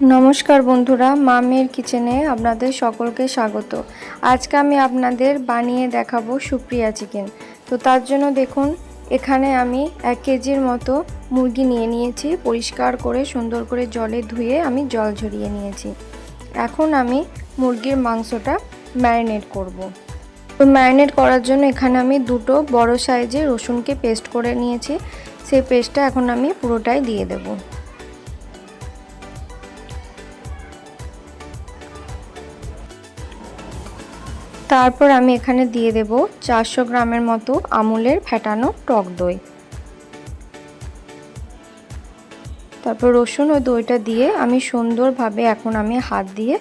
নমস্কার বন্ধুরা, মামের কিচেনে আপনাদের সকলকে স্বাগত। আজকে আমি আপনাদের বানিয়ে দেখাবো সুপ্রিয়া চিকেন। তো তার জন্য দেখুন, এখানে আমি এক কেজির মতো মুরগি নিয়ে নিয়েছি, পরিষ্কার করে সুন্দর করে জলে ধুয়ে আমি জল ঝরিয়ে নিয়েছি। এখন আমি মুরগির মাংসটা ম্যারিনেট করব। তো ম্যারিনেট করার জন্য এখানে আমি দুটো বড় সাইজের রসুনকে পেস্ট করে নিয়েছি। সেই পেস্টটা এখন আমি পুরোটাই দিয়ে দেবো। তারপর আমি এখানে দিয়ে দেব চারশো গ্রামের মতো আমুলের ফেটানো টক দই। তারপর রসুন ও দইটা দিয়ে আমি সুন্দরভাবে এখন আমি হাত দিয়ে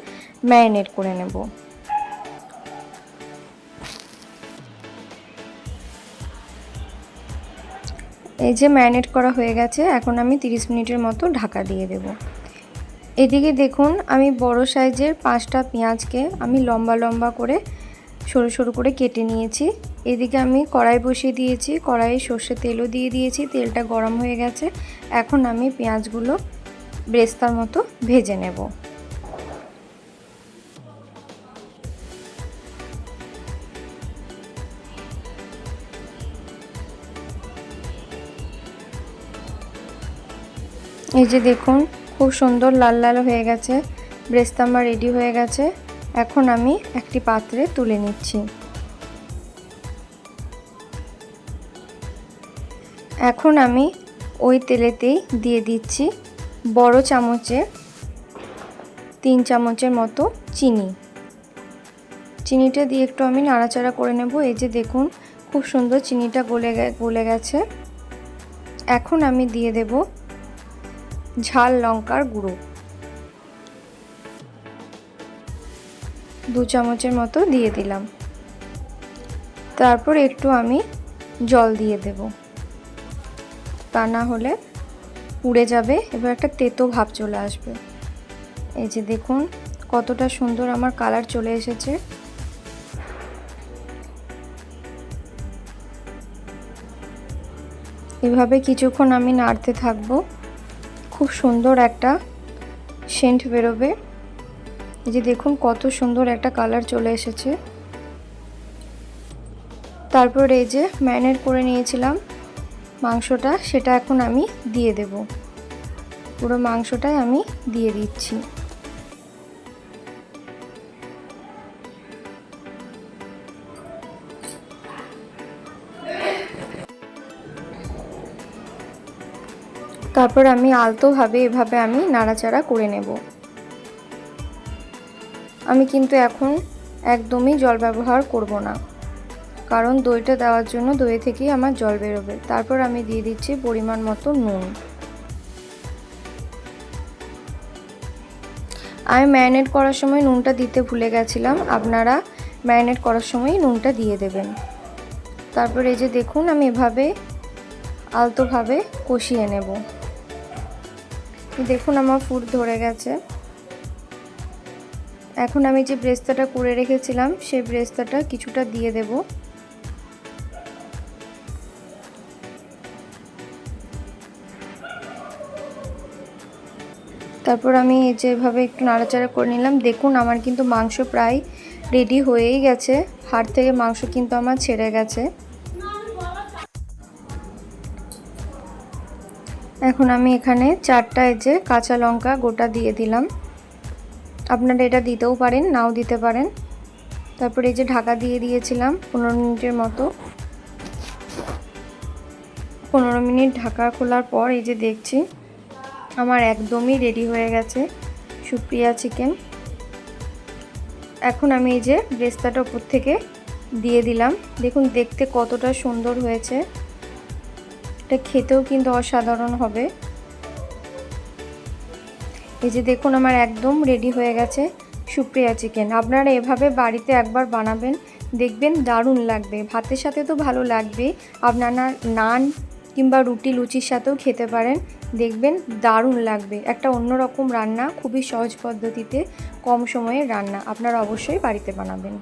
ম্যারিনেট করে নেব। এই যে ম্যারিনেট করা হয়ে গেছে, এখন আমি 30 মিনিটের মতো ঢাকা দিয়ে দেব। এদিকে দেখুন, আমি বড় সাইজের পাঁচটা পেঁয়াজকে আমি লম্বা লম্বা করে সরু সরু করে কেটে নিয়েছি। এদিকে আমি কড়াই বসিয়ে দিয়েছি, কড়াইয়ে সর্ষে তেলও দিয়ে দিয়েছি, তেলটা গরম হয়ে গেছে। এখন আমি পেঁয়াজগুলো ব্রেস্তার মতো ভেজে নেব। এই যে দেখুন, খুব সুন্দর লাল লাল হয়ে গেছে। ব্রেস্তা আমার রেডি হয়ে গেছে। এখন আমি একটি পাত্রে তুলে নিচ্ছি। এখন আমি ওই তেলেতেই দিয়ে দিচ্ছি বড় চামচে তিন চামচের মতো চিনি। চিনিটা দিয়ে একটু আমি নাড়াচাড়া করে নেব। এই যে দেখুন, খুব সুন্দর চিনিটা গলে গলে গেছে। এখন আমি দিয়ে দেব ঝাল লঙ্কার গুঁড়ো। দু চামচের মতো দিয়ে দিলাম। তারপর একটু আমি জল দিয়ে দেব। তা না হলে পুড়ে যাবে, এবার একটা তেতো ভাব চলে আসবে। এই যে দেখুন, কতটা সুন্দর আমার কালার চলে এসেছে। এভাবে কিছুক্ষণ আমি নাড়তে থাকব। খুব সুন্দর একটা সেন্ট বেরোবে। এই যে দেখুন কত সুন্দর একটা কালার চলে এসেছে। তারপর এই যে ম্যারিনেট করে নিয়েছিলাম মাংসটা, সেটা এখন আমি দিয়ে দেব। পুরো মাংসটাই আমি দিয়ে দিচ্ছি। তারপর আমি আলতোভাবে এভাবে আমি নাড়াচাড়া করে নেব। আমি কিন্তু এখন একদমই জল ব্যবহার করব না। কারণ দইটা দেওয়ার জন্য দই থেকেই আমার জল বেরোবে। তারপর আমি দিয়ে দিচ্ছি পরিমাণ মতো নুন। আমি ম্যারিনেট করার সময় নুনটা দিতে ভুলে গেছিলাম। আপনারা ম্যারিনেট করার সময় নুনটা দিয়ে দেবেন। তারপর এই যে দেখুন, আমি এভাবে আলতোভাবে কষিয়ে নেব। দেখুন আমার ফুড ধরে গেছে। এখন আমি যে ব্রেস্তাটা করে রেখেছিলাম, সেই ব্রেস্তাটা কিছুটা দিয়ে দেব। তারপর আমি যেভাবে একটু নাড়াচাড়া করে নিলাম, দেখুন আমার কিন্তু মাংস প্রায় রেডি হয়েই গেছে। হাড় থেকে মাংস কিন্তু আমার ছেড়ে গেছে। এখন আমি এখানে চারটা যে কাঁচা লঙ্কা গোটা দিয়ে দিলাম। আপনারা এটা দিতেও পারেন, নাও দিতে পারেন। তারপরে এই যে ঢাকা দিয়ে দিয়েছিলাম পনেরো মিনিটের মতো। পনেরো মিনিট ঢাকা খোলার পর এই যে দেখছি, আমার একদমই রেডি হয়ে গেছে সুপ্রিয়া চিকেন এখন আমি এই যে ব্রেস্তাটা উপর থেকে দিয়ে দিলাম। দেখুন, দেখতে কতটা সুন্দর হয়েছে। এটা খেতেও কিন্তু অসাধারণ হবে। এই যে দেখুন আমার একদম রেডি হয়ে গেছে সুপ্রিয়া চিকেন আপনারা এভাবে বাড়িতে একবার বানাবেন, দেখবেন দারুণ লাগবে। ভাতের সাথে তো ভালো লাগবে। আপনারা নান কিংবা রুটি, লুচির সাথেও খেতে পারেন। দেখবেন দারুণ লাগবে। একটা অন্যরকম রান্না, খুবই সহজ পদ্ধতিতে কম সময়ে রান্না। আপনারা অবশ্যই বাড়িতে বানাবেন।